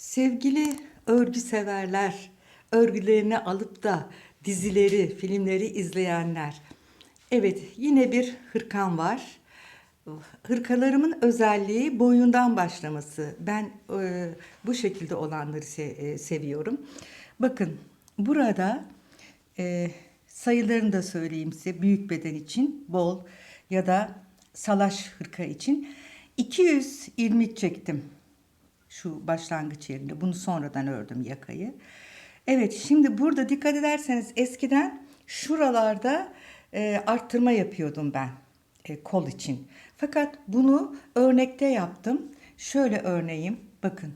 Sevgili örgü severler, örgülerini alıp da dizileri, filmleri izleyenler. Evet, yine bir hırkam var. Hırkalarımın özelliği boyundan başlaması. Ben e, bu şekilde olanları se- e, seviyorum. Bakın, burada e, sayılarını da söyleyeyim size. Büyük beden için bol ya da salaş hırka için 200 ilmik çektim şu başlangıç yerinde. Bunu sonradan ördüm yakayı. Evet şimdi burada dikkat ederseniz eskiden şuralarda e, arttırma yapıyordum ben e, kol için. Fakat bunu örnekte yaptım. Şöyle örneğim bakın.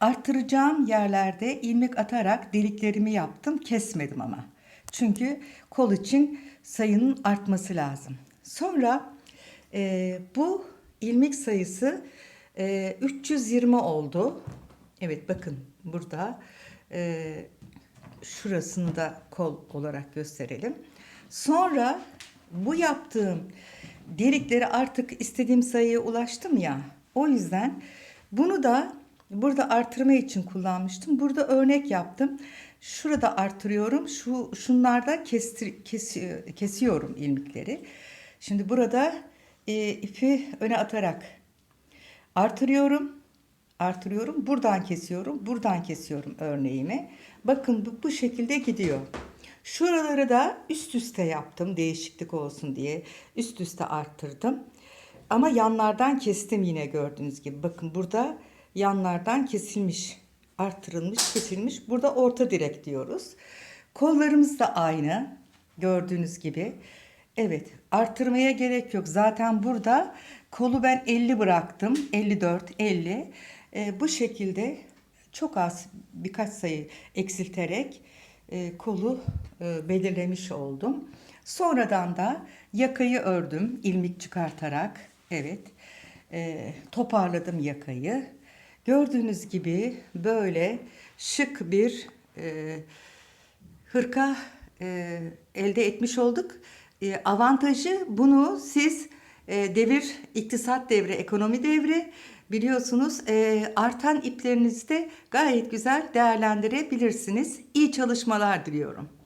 Arttıracağım yerlerde ilmek atarak deliklerimi yaptım. Kesmedim ama. Çünkü kol için sayının artması lazım. Sonra e, bu ilmek sayısı e, 320 oldu. Evet bakın burada e, şurasını da kol olarak gösterelim. Sonra bu yaptığım delikleri artık istediğim sayıya ulaştım ya. O yüzden bunu da burada artırma için kullanmıştım. Burada örnek yaptım. Şurada artırıyorum. Şu şunlarda kestir, kesiyor, kesiyorum ilmikleri. Şimdi burada e, ipi öne atarak artırıyorum. Artırıyorum. Buradan kesiyorum. Buradan kesiyorum örneğimi. Bakın bu, bu şekilde gidiyor. Şuraları da üst üste yaptım değişiklik olsun diye. Üst üste arttırdım. Ama yanlardan kestim yine gördüğünüz gibi. Bakın burada yanlardan kesilmiş, arttırılmış, kesilmiş. Burada orta direk diyoruz. Kollarımız da aynı gördüğünüz gibi. Evet artırmaya gerek yok. Zaten burada kolu ben 50 bıraktım. 54, 50. Ee, bu şekilde çok az birkaç sayı eksilterek e, kolu e, belirlemiş oldum. Sonradan da yakayı ördüm ilmik çıkartarak. Evet e, toparladım yakayı. Gördüğünüz gibi böyle şık bir e, hırka e, elde etmiş olduk. E, avantajı bunu siz e, devir, iktisat devri, ekonomi devri biliyorsunuz e, artan iplerinizi de gayet güzel değerlendirebilirsiniz. İyi çalışmalar diliyorum.